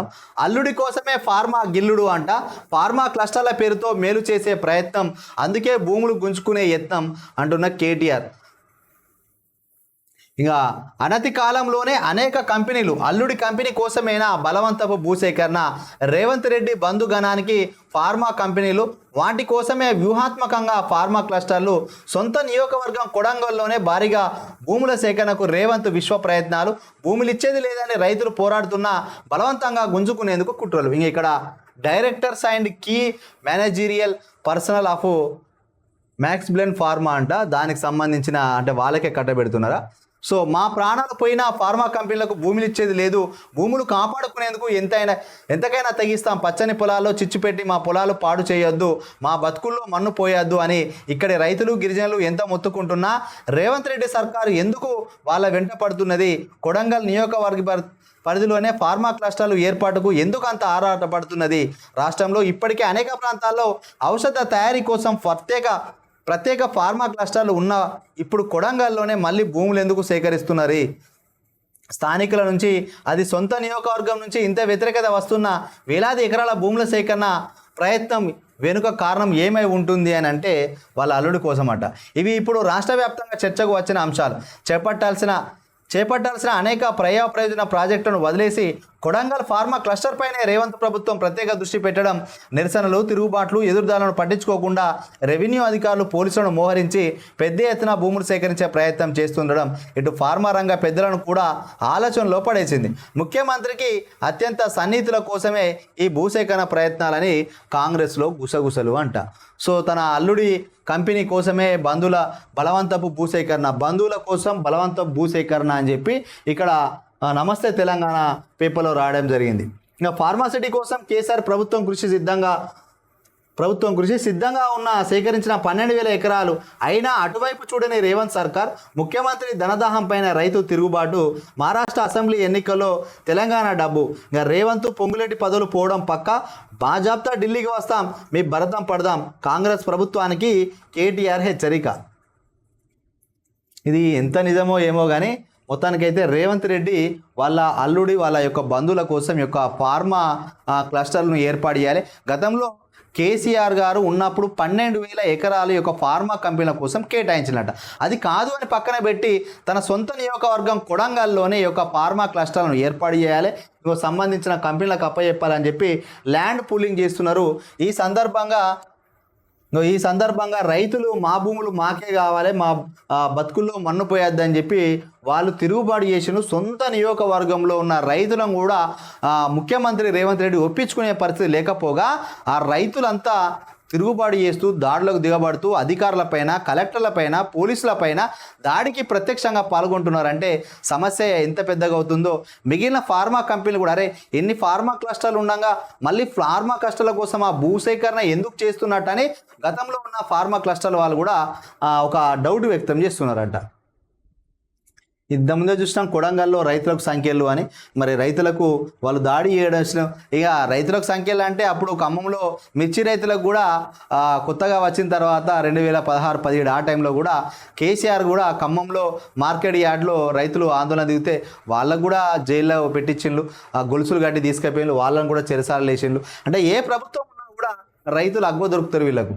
మాట్లాడదాం అల్లుడి కోసమే ఫార్మా గిల్లుడు అంట. ఫార్మా క్లస్టర్ల పేరుతో మేలు చేసే ప్రయత్నం. అందుకే భూములు గుంజుకునే యత్నం అంటున్న కేటీఆర్. ఇంకా అనతి కాలంలోనే అనేక కంపెనీలు అల్లుడి కంపెనీ కోసమైనా బలవంతపు భూసేకరణ? రేవంత్ రెడ్డి బంధుగణానికి ఫార్మా కంపెనీలు వాటి కోసమే వ్యూహాత్మకంగా ఫార్మా క్లస్టర్లు సొంత నియోజకవర్గం కొడంగల్లోనే భారీగా భూముల సేకరణకు రేవంత్ విశ్వ ప్రయత్నాలు భూములు ఇచ్చేది లేదని రైతులు పోరాడుతున్నా బలవంతంగా గుంజుకునేందుకు కుట్రలు. ఇంక ఇక్కడ directors and key managerial personnel of Max Blen Pharma అంట దానికి సంబంధించిన అంటే వాళ్ళకే కట్టబెడుతున్నారా? సో మా ప్రాణాలు పోయినా ఫార్మా కంపెనీలకు భూములు ఇచ్చేది లేదు. భూములు కాపాడుకునేందుకు ఎంతైనా ఎంతకైనా తగ్గిస్తాం పచ్చని పొలాల్లో చిచ్చు పెట్టి మా పొలాలు పాడు చేయొద్దు. మా బతుకుల్లో మన్ను పోయొద్దు అని ఇక్కడి రైతులు గిరిజనులు ఎంత మొత్తుకుంటున్నా రేవంత్ రెడ్డి సర్కారు ఎందుకు వాళ్ళ వెంట పడుతున్నది? కొడంగల్ నియోజకవర్గ పరి- పరిధిలోనే ఫార్మా క్లస్టర్లు ఏర్పాటుకు ఎందుకు అంత ఆరాటపడుతున్నది రాష్ట్రంలో ఇప్పటికే అనేక ప్రాంతాల్లో ఔషధ తయారీ కోసం ప్రత్యేక ప్రత్యేక ఫార్మా క్లస్టర్లు ఉన్న ఇప్పుడు కొడంగల్లోనే మళ్ళీ భూములు ఎందుకు సేకరిస్తున్నారు? స్థానికుల నుంచి అది సొంత నియోజకవర్గం నుంచి ఇంత వ్యతిరేకత వస్తున్న వేలాది ఎకరాల భూముల సేకరణ ప్రయత్నం వెనుక కారణం ఏమై ఉంటుంది అని అంటే వాళ్ళ అల్లుడి కోసమట. ఇవి ఇప్పుడు రాష్ట్ర వ్యాప్తంగా చర్చకు వచ్చిన అంశాలు. చేపట్టాల్సిన చేపట్టాల్సిన అనేక ప్రయా ప్రయోజన ప్రాజెక్టులను వదిలేసి కొడంగల్ ఫార్మా క్లస్టర్ పైనే రేవంత్ ప్రభుత్వం ప్రత్యేక దృష్టి పెట్టడం నిరసనలు తిరుగుబాట్లు ఎదురుదాలను పట్టించుకోకుండా రెవెన్యూ అధికారులు పోలీసులను మోహరించి పెద్ద ఎత్తున భూములు సేకరించే ప్రయత్నం చేస్తుండడం ఇటు ఫార్మా రంగ పెద్దలను కూడా ఆలోచనలో పడేసింది. ముఖ్యమంత్రికి అత్యంత సన్నిహితుల కోసమే ఈ భూసేకరణ ప్రయత్నాలని కాంగ్రెస్లో గుసగుసలు అంట. సో తన అల్లుడి కంపెనీ కోసమే బంధువుల బలవంతపు భూసేకరణ బంధువుల కోసం బలవంతపు భూసేకరణ అని చెప్పి ఇక్కడ నమస్తే తెలంగాణ పేపర్లో రాయడం జరిగింది. ఇంకా ఫార్మాసిటీ కోసం కేసీఆర్ ప్రభుత్వం కృషి సిద్ధంగా ప్రభుత్వం కృషి సిద్ధంగా ఉన్న సేకరించిన పన్నెండు వేల ఎకరాలు. అయినా అటువైపు చూడని రేవంత్ సర్కార్ ముఖ్యమంత్రి ధనదాహం పైన రైతు తిరుగుబాటు మహారాష్ట్ర అసెంబ్లీ ఎన్నికల్లో తెలంగాణ డబ్బు. ఇంకా రేవంత్ పొంగులేటి పదవులు పోవడం పక్క బాజాబ్తా ఢిల్లీకి వస్తాం మీ భరతం పడదాం. కాంగ్రెస్ ప్రభుత్వానికి కేటీఆర్ హెచ్చరిక ఇది ఎంత నిజమో ఏమో కానీ మొత్తానికైతే రేవంత్ రెడ్డి వాళ్ళ అల్లుడి వాళ్ళ యొక్క బంధువుల కోసం యొక్క ఫార్మా క్లస్టర్లను ఏర్పాటు చేయాలి. గతంలో కేసీఆర్ గారు ఉన్నప్పుడు పన్నెండు వేల ఎకరాల యొక్క ఫార్మా కంపెనీల కోసం కేటాయించినట్ట అది కాదు అని పక్కన పెట్టి తన సొంత నియోజకవర్గం కొడంగల్లోనే యొక్క ఫార్మా క్లస్టర్లను ఏర్పాటు చేయాలి. సంబంధించిన కంపెనీలకు అప్పచెప్పాలని చెప్పి ల్యాండ్ పూలింగ్ చేస్తున్నారు. ఈ సందర్భంగా ఈ సందర్భంగా రైతులు మా భూములు మాకే కావాలి మా బతుకుల్లో మన్ను పోయొద్దని చెప్పి వాళ్ళు తిరుగుబాటు చేసిన సొంత నియోజకవర్గంలో ఉన్న రైతులను కూడా ముఖ్యమంత్రి రేవంత్ రెడ్డి ఒప్పించుకునే పరిస్థితి లేకపోగా ఆ రైతులంతా తిరుగుబాటు చేస్తూ దాడులకు దిగబడుతూ అధికారులపైన కలెక్టర్లపైన పోలీసులపైన దాడికి ప్రత్యక్షంగా పాల్గొంటున్నారంటే సమస్య ఎంత పెద్దగా అవుతుందో. మిగిలిన ఫార్మా కంపెనీలు కూడా అరే ఎన్ని ఫార్మా క్లస్టర్లు ఉండగా మళ్ళీ ఫార్మా క్లస్టర్ల కోసం ఆ భూసేకరణ ఎందుకు చేస్తున్నట్టని గతంలో ఉన్న ఫార్మా క్లస్టర్ల వాళ్ళు కూడా ఒక డౌట్ వ్యక్తం చేస్తున్నారంట. ఇంత ముందే చూసినాం కొడంగల్లో రైతులకు సంఖ్యలు అని. మరి రైతులకు వాళ్ళు దాడి చేయడం ఇక రైతులకు సంఖ్యలు అంటే అప్పుడు ఖమ్మంలో మిర్చి రైతులకు కూడా కొత్తగా వచ్చిన తర్వాత రెండు వేల పదహారు పదిహేడు ఆ టైంలో కూడా కేసీఆర్ కూడా ఖమ్మంలో మార్కెట్ యార్డ్లో రైతులు ఆందోళన దిగితే వాళ్ళకు కూడా జైల్లో పెట్టించిండ్రు. ఆ గొలుసులు గట్టి తీసుకెళ్ళి వాళ్ళని కూడా చెరసాలు వేసిండ్రు అంటే ఏ ప్రభుత్వం ఉన్నా కూడా రైతులు అగ్వ దొరుకుతారు వీళ్ళకు.